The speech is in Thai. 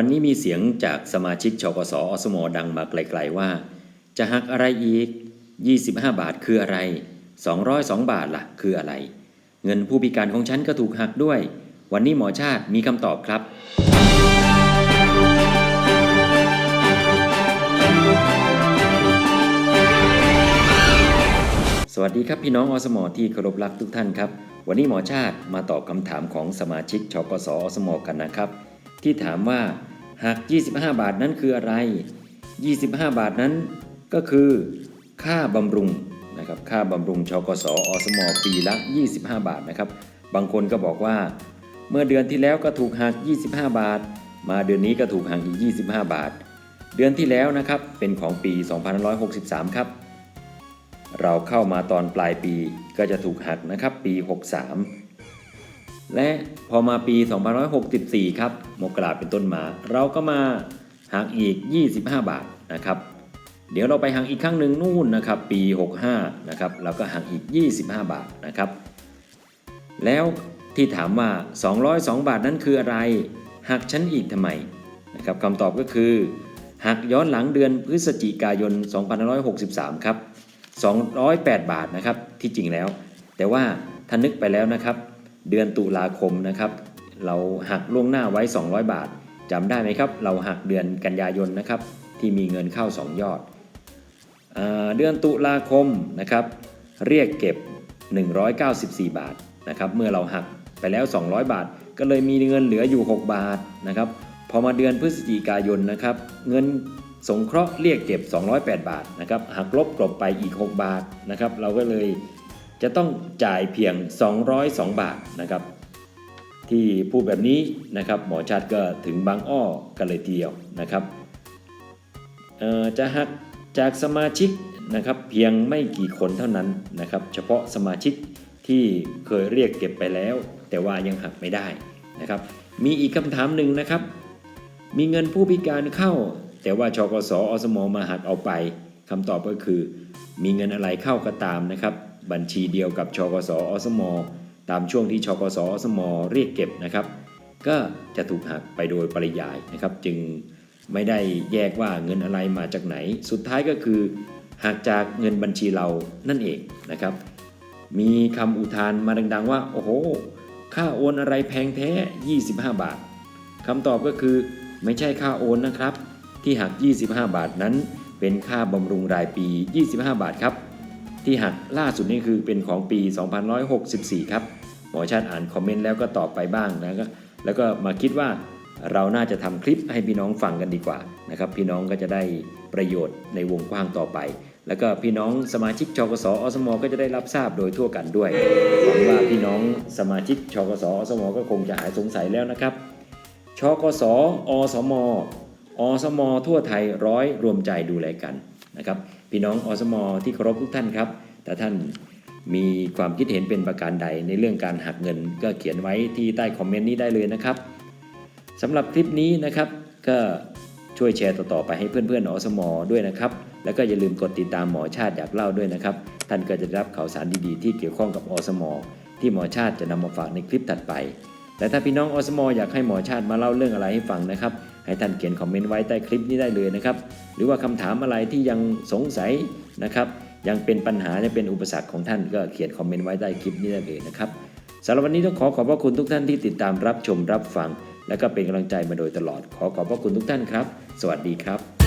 วันนี้มีเสียงจากสมาชิกชกสอสมดังมาไกลๆว่า จะหักอะไรอีก 25 บาทคืออะไร 202 บาทล่ะ คืออะไร เงินผู้พิการของฉันก็ถูกหักด้วย วันนี้หมอชาติมีคำตอบครับสวัสดีครับพี่น้องอสมอที่เคารพรักทุกท่านครับ วันนี้หมอชาติมาตอบคำถามของสมาชิกชกสอสมกันนะครับ ที่ถามว่า หัก25 บาทนั้นคืออะไร 25 บาทนั้นก็คือค่าบำรุงนะครับค่าบำรุงชกสอสมอปีละ 25 บาทนะครับ บางคนก็บอกว่า เมื่อเดือนที่แล้วก็ถูกหัก 25 บาท มาเดือนนี้ก็ถูกหักอีก 25 บาท เดือนที่แล้วนะครับเป็นของปี 2563 ครับ เราเข้ามาตอนปลายปีก็จะถูกหักนะครับปี 63 และพอมาปี 2564 ครับมกราเป็นต้นมา เราก็มาหักอีก 25 บาทนะครับ เดี๋ยวเราไปหักอีกครั้งหนึ่งนู่นนะครับปี 65 นะครับเราก็หักอีก 25 บาทนะครับ แล้วที่ถามว่า 202 บาทนั้นคืออะไร หักชั้นอีกทำไมนะครับคำตอบก็คือ หักย้อนหลังเดือนพฤศจิกายน 2563 ครับ 208 บาทนะครับที่จริงแล้ว แต่ว่าถ้านึกไปแล้วนะครับ เดือนตุลาคมนะครับ เราหักล่วงหน้าไว้ 200 บาทจำได้ไหมครับ เราหักเดือนกันยายนนะครับที่มีเงินเข้า 2 ยอดเออเดือนตุลาคมนะครับ เรียกเก็บ 194 บาทนะครับเมื่อเราหักไปแล้ว 200 บาท ก็เลยมีเงินเหลืออยู่ 6 บาทนะครับพอมาเดือนพฤศจิกายนนะครับ เงินสงเคราะห์เรียกเก็บ 208 บาทนะครับหักลบกลบไปอีก 6 บาทนะครับ เราก็เลย จะต้องจ่ายเพียง 202 บาทนะครับ ที่พูดแบบนี้นะครับหมอชัดก็ถึงบางอ้อกันเลยทีเดียวนะครับจะหักจากสมาชิกนะครับเพียงไม่กี่คนเท่านั้นนะครับ เฉพาะสมาชิกที่เคยเรียกเก็บไปแล้ว แต่ว่ายังหักไม่ได้นะครับ มีอีกคำถามหนึ่งนะครับ มีเงินผู้พิการเข้า แต่ว่าชกสอสมมาหักเอาไปคำตอบก็คือ มีเงินอะไรเข้าก็ตามนะครับ บัญชีเดียวกับชกสอสม ตามช่วงที่ชกสอสม เรียกเก็บนะครับ ก็จะถูกหักไปโดยปริยายนะครับ จึงไม่ได้แยกว่าเงินอะไรมาจากไหน สุดท้ายก็คือหักจากเงินบัญชีเรานั่นเองนะครับ มีคำอุทานมาดังๆว่า โอ้โห ค่าโอนอะไรแพงแท้ 25 บาทคำตอบก็คือไม่ใช่ค่าโอนนะครับ ที่หัก 25 บาทนั้น เป็นค่าบำรุงรายปี 25 บาทครับ ที่หักล่าสุดนี่คือเป็นของปี 2564 ครับ หมอชาติอ่านคอมเมนต์แล้วก็ตอบไปบ้างนะก็แล้วก็มาคิดว่าเราน่าจะทำคลิปให้พี่น้องฟังกันดีกว่านะครับพี่น้องก็จะได้ประโยชน์ในวงกว้างต่อไป แล้วก็พี่น้องสมาชิกชกสอสมก็จะได้รับทราบโดยทั่วกันด้วยหวังว่าพี่น้องสมาชิกชกสอสมก็คงจะหายสงสัยแล้วนะครับชกสอสมอสม ทั่วไทยร้อยรวมใจดูแลกัน นะครับ พี่น้องอสมอที่เคารพทุกท่านครับ แต่ท่านมีความคิดเห็นเป็นประการใดในเรื่องการหักเงิน ก็เขียนไว้ที่ใต้คอมเมนต์นี้ได้เลยนะครับสำหรับคลิปนี้นะครับก็ช่วยแชร์ต่อๆไปให้เพื่อนๆอสมอด้วยนะครับ แล้วก็อย่าลืมกดติดตามหมอชาติอยากเล่าด้วยนะครับ ท่านก็จะได้รับข่าวสารดีๆ ที่เกี่ยวข้องกับอสมอที่หมอชาติจะนำมาฝากในคลิปถัดไป และถ้าพี่น้องอสมออยากให้หมอชาติมาเล่าเรื่องอะไรให้ฟังนะครับ ให้ท่านเขียนคอมเมนต์ไว้ใต้คลิปนี้ได้เลยนะครับ หรือว่าคำถามอะไรที่ยังสงสัยนะครับ ยังเป็นปัญหาเป็นอุปสรรคของท่านก็เขียนคอมเมนต์ไว้ใต้คลิปนี้ได้เลยนะครับสำหรับวันนี้ต้องขอขอบพระคุณทุกท่านที่ติดตามรับชมรับฟัง และก็เป็นกำลังใจมาโดยตลอด ขอขอบพระคุณทุกท่านครับ สวัสดีครับ